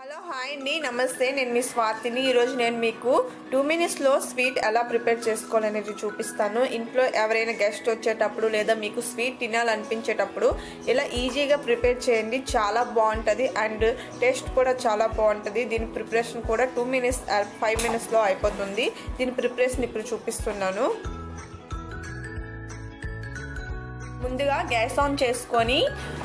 Hello hi అండి. నమస్తే. నేను మీ స్వాతిని. ఈరోజు నేను మీకు టూ మినిట్స్లో స్వీట్ ఎలా ప్రిపేర్ చేసుకోవాలనేది చూపిస్తాను. ఇంట్లో ఎవరైనా గెస్ట్ వచ్చేటప్పుడు లేదా మీకు స్వీట్ తినాలనిపించేటప్పుడు ఇలా ఈజీగా ప్రిపేర్ చేయండి. చాలా బాగుంటుంది. అండ్ టేస్ట్ కూడా చాలా బాగుంటుంది. దీని ప్రిపరేషన్ కూడా టూ మినిట్స్ ఫైవ్ మినిట్స్లో అయిపోతుంది. దీని ప్రిపరేషన్ ఇప్పుడు చూపిస్తున్నాను. ముందుగా గ్యాస్ ఆన్ చేసుకొని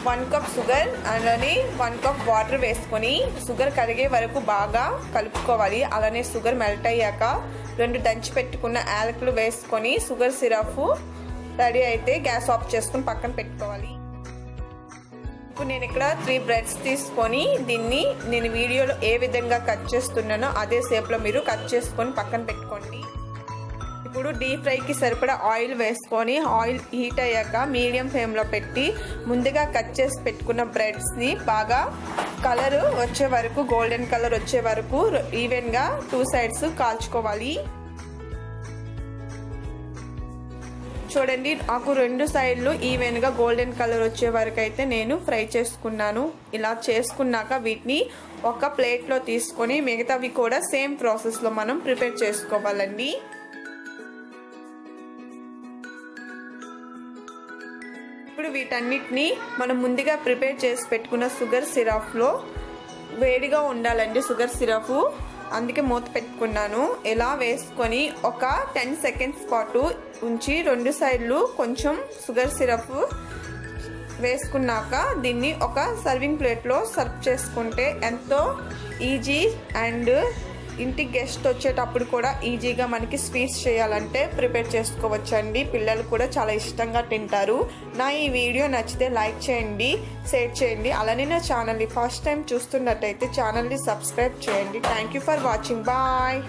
వన్ కప్ షుగర్ అలానే వన్ కప్ వాటర్ వేసుకొని షుగర్ కరిగే వరకు బాగా కలుపుకోవాలి. అలానే షుగర్ మెల్ట్ అయ్యాక రెండు దంచి పెట్టుకున్న యాలకులు వేసుకొని షుగర్ సిరప్ రెడీ అయితే గ్యాస్ ఆఫ్ చేసుకొని పక్కన పెట్టుకోవాలి. ఇప్పుడు నేను ఇక్కడ త్రీ బ్రెడ్స్ తీసుకొని దీన్ని నేను వీడియోలో ఏ విధంగా కట్ చేస్తున్నానో అదే షేప్లో మీరు కట్ చేసుకొని పక్కన పెట్టుకోండి. ఇప్పుడు డీప్ ఫ్రైకి సరిపడా ఆయిల్ వేసుకొని ఆయిల్ హీట్ అయ్యాక మీడియం ఫ్లేమ్లో పెట్టి ముందుగా కట్ చేసి పెట్టుకున్న బ్రెడ్స్ని బాగా కలర్ వచ్చే వరకు గోల్డెన్ కలర్ వచ్చే వరకు ఈవెన్గా టూ సైడ్స్ కాల్చుకోవాలి. చూడండి నాకు రెండు సైడ్లు ఈవెన్గా గోల్డెన్ కలర్ వచ్చే వరకు అయితే నేను ఫ్రై చేసుకున్నాను. ఇలా చేసుకున్నాక వీటిని ఒక ప్లేట్లో తీసుకొని మిగతావి కూడా సేమ్ ప్రాసెస్లో మనం ప్రిపేర్ చేసుకోవాలండి. ఇప్పుడు వీటన్నిటిని మనం ముందుగా ప్రిపేర్ చేసి పెట్టుకున్న షుగర్ సిరప్లో వేడిగా ఉండాలండి షుగర్ సిరప్. అందుకే మూత పెట్టుకున్నాను. ఇలా వేసుకొని ఒక టెన్ సెకండ్స్ పాటు ఉంచి రెండు సైడ్లు కొంచెం షుగర్ సిరప్ వేసుకున్నాక దీన్ని ఒక సర్వింగ్ ప్లేట్లో సర్వ్ చేసుకుంటే ఎంతో ఈజీ అండ్ ఇంటికి గెస్ట్ వచ్చేటప్పుడు కూడా ఈజీగా మనకి స్వీట్స్ చేయాలంటే ప్రిపేర్ చేసుకోవచ్చండి. పిల్లలు కూడా చాలా ఇష్టంగా తింటారు. నా ఈ వీడియో నచ్చితే లైక్ చేయండి షేర్ చేయండి. అలానే నా ఛానల్ని ఫస్ట్ టైం చూస్తున్నట్టయితే ఛానల్ని సబ్స్క్రైబ్ చేయండి. Thank you for watching. Bye.